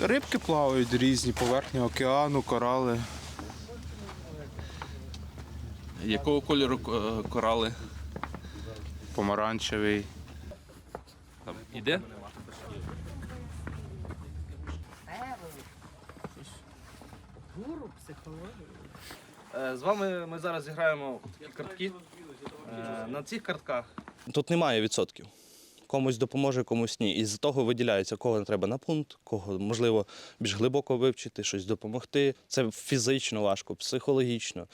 Рибки плавають різні, поверхні океану, корали. Якого кольору е, корали? Помаранчевий. Там іде? Гуру. Е, З вами ми зараз зіграємо в картки. Е, На цих картках Тут немає відсотків. Комусь допоможе, комусь ні. І з того виділяється, кого треба на пункт, кого можливо більш глибоко вивчити, щось допомогти. Це фізично важко, психологічно.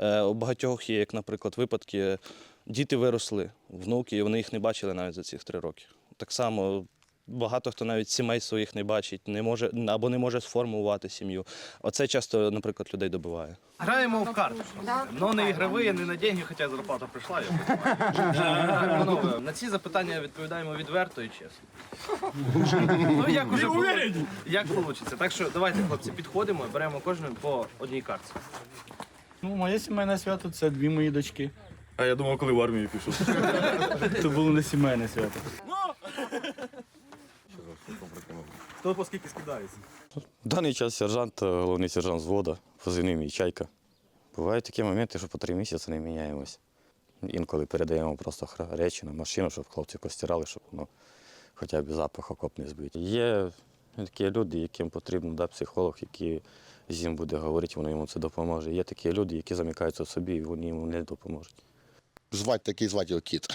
Е, у багатьох є, як, наприклад, випадки, діти виросли, внуки, і вони їх не бачили навіть за ці три роки. Так само багато хто навіть сімей своїх не бачить, не може або не може сформувати сім'ю. Оце часто, наприклад, людей добиває. граємо в карти. Ну не ігрові, не на деньги, хоча зарплата прийшла. Я на ці запитання відповідаємо відверто і чесно. Ну як уже як вийде. Так що давайте, хлопці, підходимо і беремо кожен по одній картці. Ну, моє сімейне свято це дві мої дочки. А я думав, коли в армію пішов. Це було не сімейне свято. Хто по скільки скидається? В даний час сержант, е, головний сержант взвода, позивний мій чайка. Бувають такі моменти, що по три місяці не міняємось. Інколи передаємо просто речі на машину, щоб хлопці постирали, щоб ну, хоча б запах окоп не збити. Є такі люди, яким потрібен да, психолог, який з ним буде говорити, воно йому це допоможе. Є такі люди, які замикаються в собі і вони йому не допоможуть. Звати такий звати його кіт.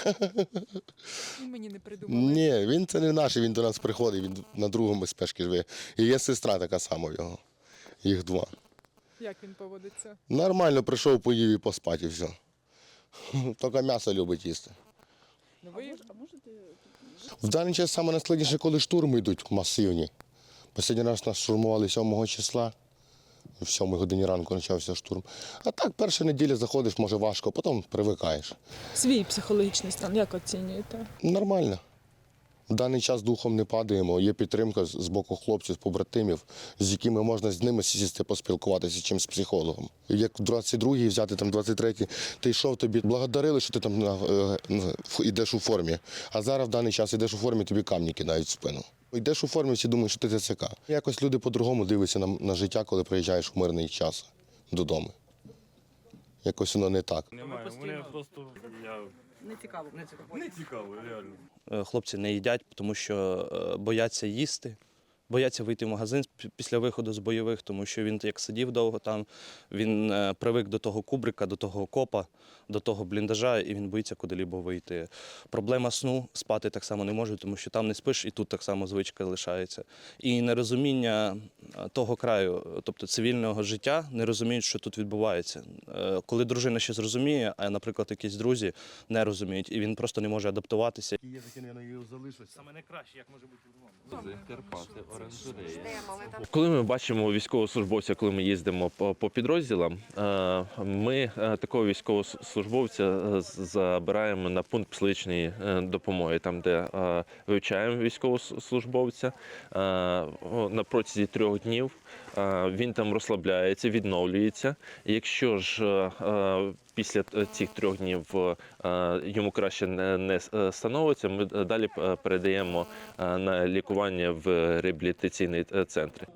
Мені не придумали. Ні, він це не наш, він до нас приходить, він на другому спешки живе. І є сестра така сама його. Їх два. Як він поводиться? Нормально прийшов, поїв і поспати, і все. Тільки м'ясо любить їсти. Ну, ви... В даний час саме найскладніше, коли штурми йдуть масивні. Останній раз нас штурмували 7 числа. В 7 годині ранку почався штурм. А так, перша неділя заходиш, може важко, потім привикаєш. Свій психологічний стан, як оцінюєте? Нормально. В даний час духом не падаємо. Є підтримка з боку хлопців, побратимів, з якими можна з ними сісти поспілкуватися, чим з психологом. Як 22-й взяти там 23-й, ти йшов тобі, благодарили, що ти там на, е, йдеш у формі. А зараз в даний час йдеш у формі, тобі камні кидають в спину. Йдеш у формі, всі думають, що ти ТЦК. Якось люди по-другому дивляться на, на життя, коли приїжджаєш у мирний час додому. Якось воно не так. Немає. Мене просто я Не цікаво. Не цікаво. не цікаво, реально. Е, хлопці не їдять, тому що е, бояться їсти, бояться вийти в магазин після виходу з бойових, тому що він як сидів довго там, він е, привик до того кубрика, до того окопа, до того бліндажа, і він боїться куди-лібо вийти. Проблема сну спати так само не може, тому що там не спиш, і тут так само звичка лишається. І нерозуміння е, того краю, тобто цивільного життя, не розуміють, що тут відбувається. Е, Коли дружина ще зрозуміє, а, наприклад, якісь друзі не розуміють, і він просто не може адаптуватися. Є такі, я залишусь. Саме найкраще, як може бути в Карпати. Коли ми бачимо військовослужбовця, коли ми їздимо по, підрозділам, е, ми е, такого військовослужбовця е, забираємо на пункт психологічної допомоги, там де вивчаємо військовослужбовця на протязі трьох днів. Він там розслабляється, відновлюється. Якщо ж після цих трьох днів йому краще не, становиться, ми далі передаємо на лікування в реабілітаційний е, центр.